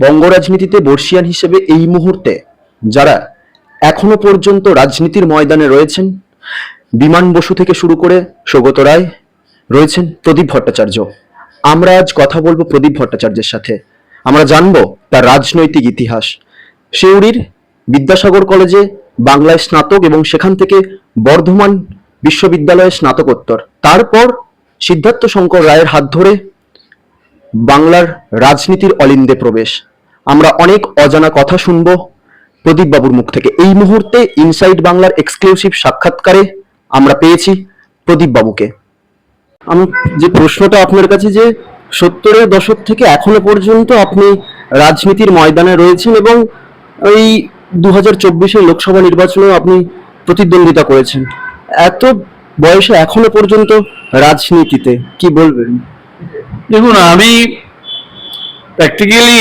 বঙ্গ রাজনীতিতে বর্ষিয়ান হিসেবে এই মুহূর্তে যারা এখনও পর্যন্ত রাজনীতির ময়দানে রয়েছেন, বিমান বসু থেকে শুরু করে সৌগত রায় রয়েছেন প্রদীপ ভট্টাচার্য। আমরা আজ কথা বলব প্রদীপ ভট্টাচার্যের সাথে। আমরা জানব তার রাজনৈতিক ইতিহাস। সিউড়ির বিদ্যাসাগর কলেজে বাংলায় স্নাতক এবং সেখান থেকে বর্ধমান বিশ্ববিদ্যালয়ে স্নাতকোত্তর। তারপর সিদ্ধার্থ শঙ্কর রায়ের হাত ধরে বাংলার রাজনীতির অলিন্দে প্রবেশ। আমরা অনেক অজানা কথা শুনব। প্রদীপ বাবুর মুখ থেকে এই মুহূর্তে ইনসাইড বাংলার এক্সক্লুসিভ সাক্ষাৎকারে আমরা পেয়েছি প্রদীপ বাবুকে আমি যে প্রশ্নটা আপনার কাছে যে সত্তরের দশক থেকে এখনও পর্যন্ত আপনি রাজনীতির ময়দানে রয়েছেন এবং এই দু হাজার লোকসভা নির্বাচনেও আপনি প্রতিদ্বন্দ্বিতা করেছেন। এত বয়সে এখনও পর্যন্ত রাজনীতিতে কি বলবেন? দেখুন, আমি প্র্যাকটিক্যালি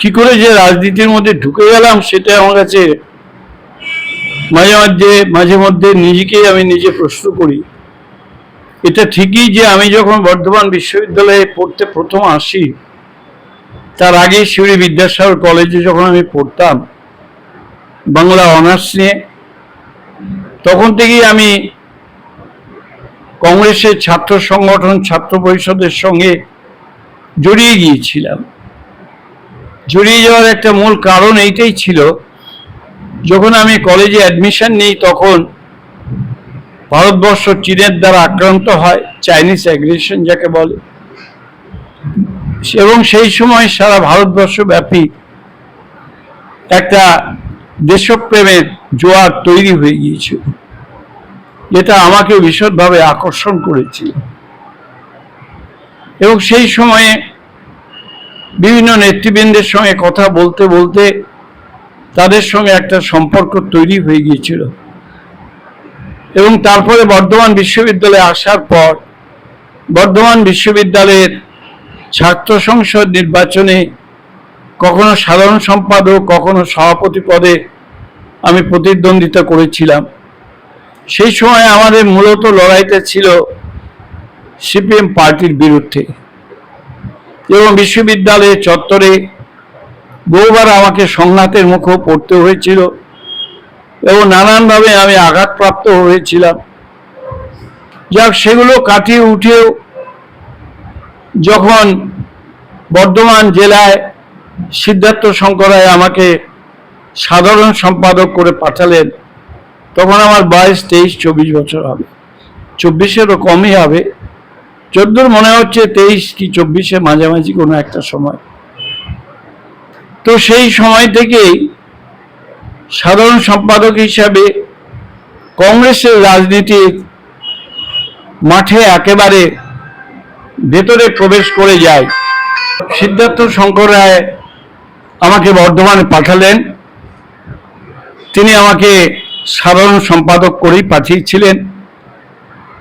কি করে যে রাজনীতির মধ্যে ঢুকে গেলাম সেটা আমার কাছে মাঝে মাঝে মাঝে মধ্যে নিজেকেই আমি নিজে প্রশ্ন করি। এটা ঠিকই যে আমি যখন বর্ধমান বিশ্ববিদ্যালয়ে পড়তে প্রথম আসি, তার আগে শিউরি বিদ্যাসাগর কলেজে যখন আমি পড়তাম, বাংলা অনার্স নিয়ে, তখন থেকেই আমি কংগ্রেসের ছাত্র সংগঠন, ছাত্র পরিষদের সঙ্গে জড়িয়ে গিয়েছিলাম। জড়িয়ে যাওয়ার একটা মূল কারণ এইটাই ছিল, যখন আমি কলেজে অ্যাডমিশন নিই তখন ভারতবর্ষ চীনের দ্বারা আক্রান্ত হয় চাইনিজ অ্যাগ্রেশন যাকে বলে। এবং সেই সময় সারা ভারতবর্ষ ব্যাপী একটা দেশপ্রেমের জোয়ার তৈরি হয়ে গিয়েছিল। যেটা আমাকে ভীষণভাবে আকর্ষণ করেছিল এবং সেই সময়ে বিভিন্ন নেতৃবৃন্দের সঙ্গে কথা বলতে বলতে তাদের সঙ্গে একটা সম্পর্ক তৈরি হয়ে গিয়েছিল। এবং তারপরে বর্ধমান বিশ্ববিদ্যালয়ে আসার পর বর্ধমান বিশ্ববিদ্যালয়ের ছাত্র সংসদ নির্বাচনে কখনো সাধারণ সম্পাদক, কখনো সভাপতি পদে আমি প্রতিদ্বন্দ্বিতা করেছিলাম। সেই সময় আমাদের মূলত লড়াইটা ছিল সিপিএম পার্টির বিরুদ্ধে এবং বিশ্ববিদ্যালয়ের চত্বরে বহুবার আমাকে সংঘাতের মুখেও পড়তে হয়েছিল এবং নানানভাবে আমি আঘাতপ্রাপ্ত হয়েছিলাম। যাক, সেগুলো কাটিয়ে উঠেও যখন বর্ধমান জেলায় সিদ্ধার্থ শঙ্করায় আমাকে সাধারণ সম্পাদক করে পাঠালেন তখন আমার বয়স তেইশ, চব্বিশ বছর হবে। চব্বিশেরও কমই হবে। চোদ্দোর মনে হচ্ছে তেইশ কি চব্বিশে মাঝামাঝি কোনো একটা সময়। তো সেই সময় থেকেই সাধারণ সম্পাদক হিসাবে কংগ্রেসের রাজনীতির মাঠে একেবারে ভেতরে প্রবেশ করে যায়। সিদ্ধার্থ শঙ্কর রায় আমাকে বর্ধমানে পাঠালেন। তিনি আমাকে সাধারণ সম্পাদক করেই পাঠিয়েছিলেন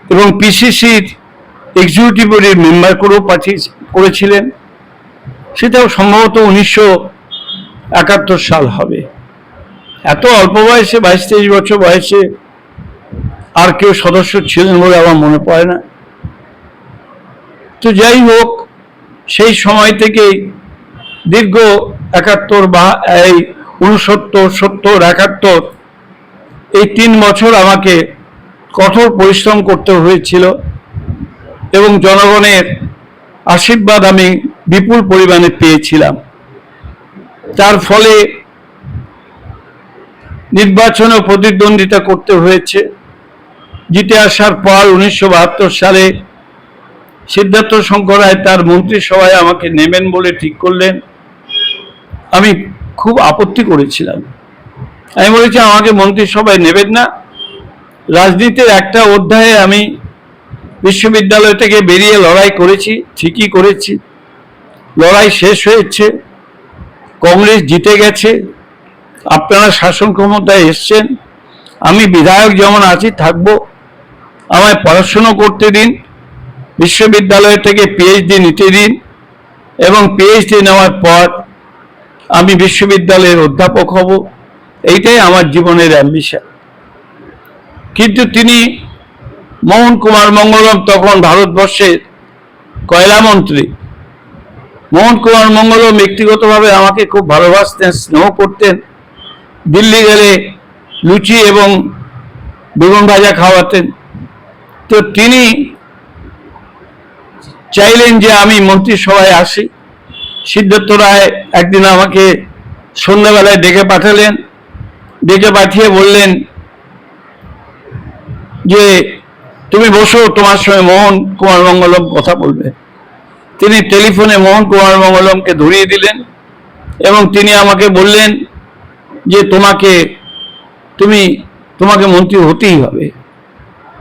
এবং পিসিসির এক্সিকিউটিভ বডির মেম্বার করেও পাঠিয়ে করেছিলেন। সেটাও সম্ভবত উনিশশো একাত্তর সাল হবে। এত অল্প বয়সে বাইশ তেইশ বছর বয়সে আর কেউ সদস্য ছিলেন বলে আমার মনে পড়ে না। তো যাই হোক, সেই সময় থেকেই দীর্ঘ একাত্তর বা এই উনসত্তর, সত্তর, একাত্তর এই তিন বছর আমাকে কঠোর পরিশ্রম করতে হয়েছিল এবং জনগণের আশীর্বাদ আমি বিপুল পরিমাণে পেয়েছিলাম। তার ফলে নির্বাচনে প্রতিদ্বন্দ্বিতা করতে হয়েছে। জিতে আসার পর উনিশশো বাহাত্তর সালে সিদ্ধার্থ শঙ্কর রায় তার মন্ত্রিসভায় আমাকে নেবেন বলে ঠিক করলেন। আমি খুব আপত্তি করেছিলাম। আমি বলেছি, আমাকে মন্ত্রিসভায় নেবেন না। রাজনীতির একটা অধ্যায়ে আমি বিশ্ববিদ্যালয় থেকে বেরিয়ে লড়াই করেছি, ঠিকই করেছি। লড়াই শেষ হয়েছে, কংগ্রেস জিতে গেছে, আপনারা শাসন ক্ষমতায় এসছেন, আমি বিধায়ক যেমন আছি, থাকব। আমায় পড়াশুনো করতে দিন, বিশ্ববিদ্যালয় থেকে পিএইচডি নিতে দিন এবং পিএইচডি নেওয়ার পর আমি বিশ্ববিদ্যালয়ের অধ্যাপক হব। এইটাই আমার জীবনের অ্যাম্বিশন কিন্তু তিনি মোহন কুমার মঙ্গলম তখন ভারতবর্ষের কয়লা মন্ত্রী। মোহন কুমার মঙ্গলম ব্যক্তিগতভাবে আমাকে খুব ভালোবাসতেন, স্নেহ করতেন। দিল্লি গেলে লুচি এবং বেগুন ভাজা খাওয়াতেন। তো তিনি চাইলেন যে আমি মন্ত্রিসভায় আসি। সিদ্ধার্থ রায় একদিন আমাকে সন্ধ্যাবেলায় ডেকে পাঠালেন। ডেকে পাঠিয়ে বললেন যে, তুমি বসো, তোমার সঙ্গে মোহন কুমার মঙ্গলম কথা বলবে। তিনি টেলিফোনে মোহন কুমার মঙ্গলমকে ধরিয়ে দিলেন এবং তিনি আমাকে বললেন যে, তোমাকে, তুমি, তোমাকে মন্ত্রী হতেই হবে।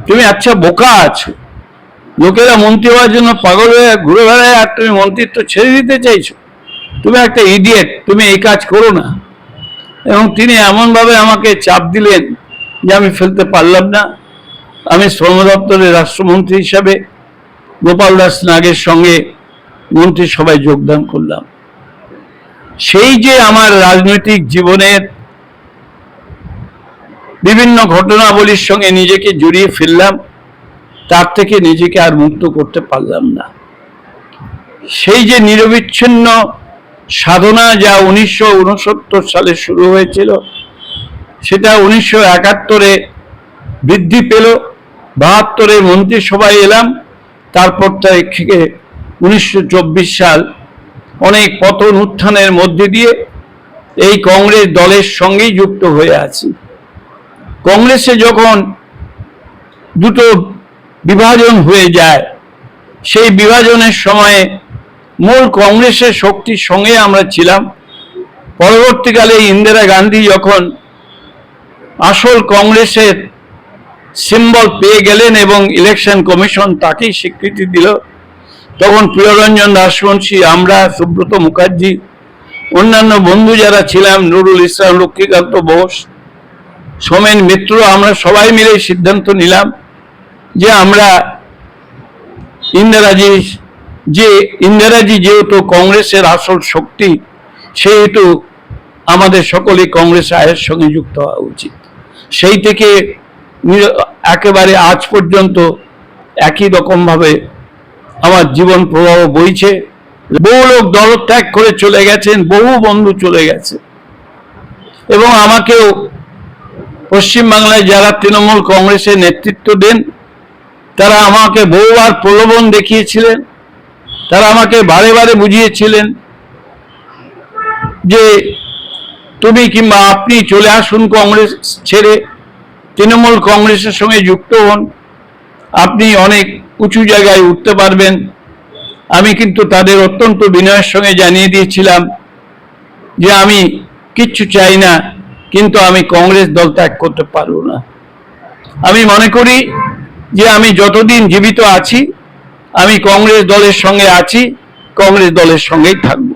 তুমি আচ্ছা বোকা আছো। লোকেরা মন্ত্রী হওয়ার জন্য পাগল হয়ে ঘুরে বেড়ায় আর তুমি মন্ত্রিত্ব ছেড়ে দিতে চাইছো। তুমি একটা ইডিয়েট তুমি এই কাজ করো না। এবং তিনি এমনভাবে আমাকে চাপ দিলেন যে আমি ফেলতে পারলাম না। আমি শ্রম দপ্তরের রাষ্ট্রমন্ত্রী হিসাবে গোপাল দাস নাগের সঙ্গে মন্ত্রিসভায় যোগদান করলাম। সেই যে আমার রাজনৈতিক জীবনের বিভিন্ন ঘটনাবলীর সঙ্গে নিজেকে জড়িয়ে ফেললাম, তার থেকে নিজেকে আর মুক্ত করতে পারলাম না। সেই যে নিরবিচ্ছিন্ন সাধনা যা উনিশশো উনসত্তর সালে শুরু হয়েছিল, সেটা উনিশশো একাত্তরে বৃদ্ধি পেল, বাহাত্তরে মন্ত্রিসভায় এলাম, তারপর থেকে উনিশশো চব্বিশ সাল অনেক পতন উত্থানের মধ্যে দিয়ে এই কংগ্রেস দলের সঙ্গেই যুক্ত হয়ে আছি। কংগ্রেসে যখন দুটো বিভাজন হয়ে যায়, সেই বিভাজনের সময়ে মূল কংগ্রেসের শক্তির সঙ্গে আমরা ছিলাম। পরবর্তীকালে ইন্দিরা গান্ধী যখন আসল কংগ্রেসের সিম্বল পেয়ে গেলেন এবং ইলেকশন কমিশন তাকেই স্বীকৃতি দিল, তখন প্রিয়রঞ্জন দাসবংশী আমরা, সুব্রত মুখার্জি, অন্যান্য বন্ধু যারা ছিলাম, নুরুল ইসলাম, লক্ষ্মীকান্ত বোস, সোমেন মিত্র, আমরা সবাই মিলে সিদ্ধান্ত নিলাম যে আমরা ইন্দিরাজি যে ইন্দিরাজি যেহেতু কংগ্রেসের আসল শক্তি, সেহেতু আমাদের সকলে কংগ্রেস আয়ের সঙ্গে যুক্ত হওয়া উচিত। সেই থেকে একেবারে আজ পর্যন্ত একই রকমভাবে আমার জীবন প্রবাহ বইছে। বহু লোক দলত্যাগ করে চলে গেছেন, বহু বন্ধু চলে গেছে। এবং আমাকেও পশ্চিমবাংলায় যারা তৃণমূল কংগ্রেসের নেতৃত্ব দেন, তারা আমাকে বহুবার প্রলোভন দেখিয়েছিলেন। তারা আমাকে বারে বারে বুঝিয়েছিলেন যে তুমি কিংবা আপনি চলে আসুন কংগ্রেস ছেড়ে, তৃণমূল কংগ্রেসের সঙ্গে যুক্ত হন। আপনি অনেক উঁচু জায়গায় উঠতে পারবেন। আমি কিন্তু তাদের অত্যন্ত বিনয়ের সঙ্গে জানিয়ে দিয়েছিলাম যে আমি কিচ্ছু চাই না, কিন্তু আমি কংগ্রেস দল ত্যাগ করতে পারব না। আমি মনে করি যে আমি যতদিন জীবিত আছি আমি কংগ্রেস দলের সঙ্গে আছি কংগ্রেস দলের সঙ্গেই থাকব।